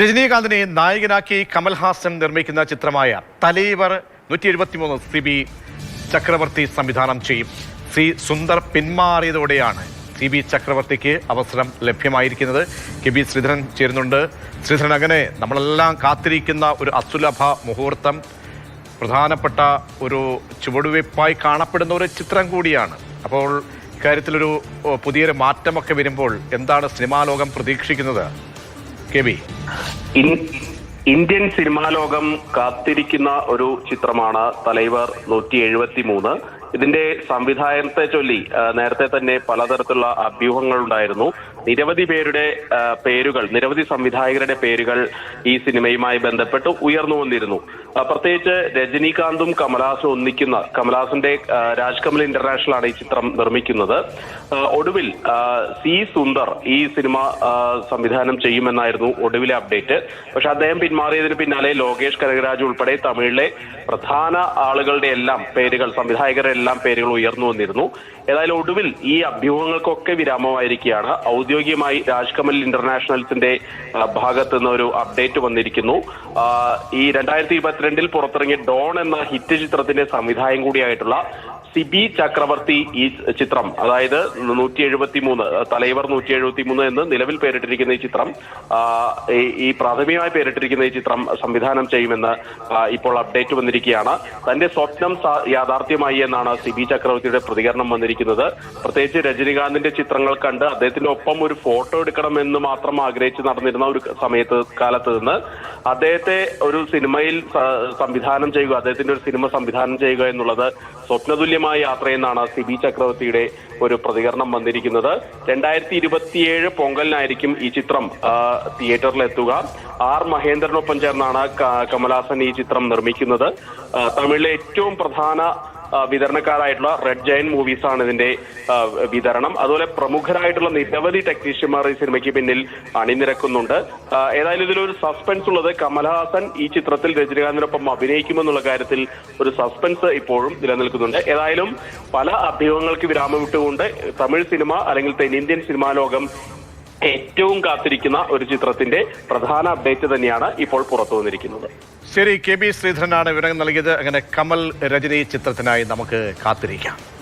രജനീകാന്തിനെ നായകനാക്കി കമൽഹാസൻ നിർമ്മിക്കുന്ന ചിത്രമായ തലൈവർ നൂറ്റി എഴുപത്തിമൂന്ന് സി ബി ചക്രവർത്തി സംവിധാനം ചെയ്യും. സി സുന്ദർ പിന്മാറിയതോടെയാണ് സി ബി ചക്രവർത്തിക്ക് അവസരം ലഭ്യമായിരിക്കുന്നത്. കെ ബി ശ്രീധരൻ ചേരുന്നുണ്ട്. ശ്രീധരൻ അങ്ങനെ നമ്മളെല്ലാം കാത്തിരിക്കുന്ന ഒരു അസുലഭ മുഹൂർത്തം പ്രധാനപ്പെട്ട ഒരു ചുവടുവയ്പായി കാണപ്പെടുന്ന ഒരു ചിത്രം കൂടിയാണ്. അപ്പോൾ ഇക്കാര്യത്തിലൊരു പുതിയൊരു മാറ്റമൊക്കെ വരുമ്പോൾ എന്താണ് സിനിമാ ലോകം പ്രതീക്ഷിക്കുന്നത്? കെ ബി ഇന്ത്യൻ സിനിമാ ലോകം കാത്തിരിക്കുന്ന ഒരു ചിത്രമാണ് തലൈവർ നൂറ്റി എഴുപത്തി മൂന്ന് ഇതിന്റെ സംവിധാനത്തെ ചൊല്ലി നേരത്തെ തന്നെ പലതരത്തിലുള്ള അഭ്യൂഹങ്ങൾ ഉണ്ടായിരുന്നു നിരവധി പേരുടെ പേരുകൾ നിരവധി സംവിധായകരുടെ പേരുകൾ ഈ സിനിമയുമായി ബന്ധപ്പെട്ട് ഉയർന്നു വന്നിരുന്നു. പ്രത്യേകിച്ച് രജനീകാന്തും കമലാസും ഒന്നിക്കുന്ന കമലാസിന്റെ രാജ്കമൽ രാജ് കമൽ ഇന്റർനാഷണൽ ആണ് ഈ ചിത്രം നിർമ്മിക്കുന്നത്. ഒടുവിൽ സി സുന്ദർ ഈ സിനിമ സംവിധാനം ചെയ്യുമെന്നായിരുന്നു ഒടുവിലെ അപ്ഡേറ്റ്. പക്ഷെ അദ്ദേഹം പിന്മാറിയതിന് പിന്നാലെ ലോകേഷ് കനകരാജ് ഉൾപ്പെടെ തമിഴിലെ പ്രധാന ആളുകളുടെ എല്ലാം പേരുകൾ സംവിധായകരുടെ എല്ലാം പേരുകൾ ഉയർന്നു വന്നിരുന്നു. ഏതായാലും ഒടുവിൽ ഈ അഭ്യൂഹങ്ങൾക്കൊക്കെ വിരാമമായിരിക്കുകയാണ്. ഔദ്യോഗികമായി രാജ്കമൽ ഇന്റർനാഷണൽസിന്റെ ഭാഗത്ത് നിന്ന് ഒരു അപ്ഡേറ്റ് വന്നിരിക്കുന്നു. ഈ രണ്ടായിരത്തി ഇരുപത്തിരണ്ടിൽ പുറത്തിറങ്ങിയ ഡോൺ എന്ന ഹിറ്റ് ചിത്രത്തിന്റെ സംവിധായകൻ കൂടിയായിട്ടുള്ള സിബി ചക്രവർത്തി ഈ ചിത്രം അതായത് നൂറ്റി എഴുപത്തി മൂന്ന് തലൈവർ നൂറ്റി എഴുപത്തി മൂന്ന് എന്ന് നിലവിൽ പേരിട്ടിരിക്കുന്ന ഈ ചിത്രം ഈ- പ്രാഥമികമായി പേരിട്ടിരിക്കുന്ന ഈ ചിത്രം സംവിധാനം ചെയ്യുമെന്ന് ഇപ്പോൾ അപ്ഡേറ്റ് വന്നിരിക്കുകയാണ്. തന്റെ സ്വപ്നം യാഥാർത്ഥ്യമായി എന്നാണ് സിബി ചക്രവർത്തിയുടെ പ്രതികരണം വന്നിരിക്കുന്നത്. പ്രത്യേകിച്ച് രജനീകാന്തിന്റെ ചിത്രങ്ങൾ കണ്ട് അദ്ദേഹത്തിന്റെ ഒപ്പം ഒരു ഫോട്ടോ എടുക്കണമെന്ന് മാത്രം ആഗ്രഹിച്ച് നടന്നിരുന്ന ഒരു സമയത്ത് കാലത്ത് നിന്ന് അദ്ദേഹത്തെ ഒരു സിനിമയിൽ സംവിധാനം ചെയ്യുക അദ്ദേഹത്തിന്റെ ഒരു സിനിമ സംവിധാനം ചെയ്യുക എന്നുള്ളത് സ്വപ്നതുല്യമായ യാത്രയെന്നാണ് സിബി ചക്രവർത്തിയുടെ ഒരു പ്രതികരണം വന്നിരിക്കുന്നത്. രണ്ടായിരത്തി ഇരുപത്തിയേഴ് പൊങ്കലിനായിരിക്കും ഈ ചിത്രം തിയേറ്ററിലെത്തുക. ആർ മഹേന്ദ്രനൊപ്പം ചേർന്നാണ് കമലഹാസൻ ഈ ചിത്രം നിർമ്മിക്കുന്നത്. തമിഴിലെ ഏറ്റവും പ്രധാന വിതരണക്കാരായിട്ടുള്ള റെഡ് ജയൻ മൂവീസ് ആണ് ഇതിന്റെ വിതരണം. അതുപോലെ പ്രമുഖരായിട്ടുള്ള നിരവധി ടെക്നീഷ്യന്മാർ ഈ സിനിമയ്ക്ക് പിന്നിൽ അണിനിരക്കുന്നുണ്ട്. ഏതായാലും ഇതിലൊരു സസ്പെൻസ് ഉള്ളത് കമൽഹാസൻ ഈ ചിത്രത്തിൽ രജനീകാന്തിനൊപ്പം അഭിനയിക്കുമെന്നുള്ള കാര്യത്തിൽ ഒരു സസ്പെൻസ് ഇപ്പോഴും നിലനിൽക്കുന്നുണ്ട്. ഏതായാലും പല അഭ്യൂഹങ്ങൾക്ക് വിരാമം വിട്ടുകൊണ്ട് തമിഴ് സിനിമ അല്ലെങ്കിൽ തെന്നിന്ത്യൻ സിനിമാ ലോകം ഏറ്റവും കാത്തിരിക്കുന്ന ഒരു ചിത്രത്തിന്റെ പ്രധാന അപ്ഡേറ്റ് തന്നെയാണ് ഇപ്പോൾ പുറത്തു വന്നിരിക്കുന്നത്. ശരി കെ ബി ശ്രീധരനാണ് വിവരം നൽകിയത്. അങ്ങനെ കമൽ രജനി ചിത്രത്തിനായി നമുക്ക് കാത്തിരിക്കാം.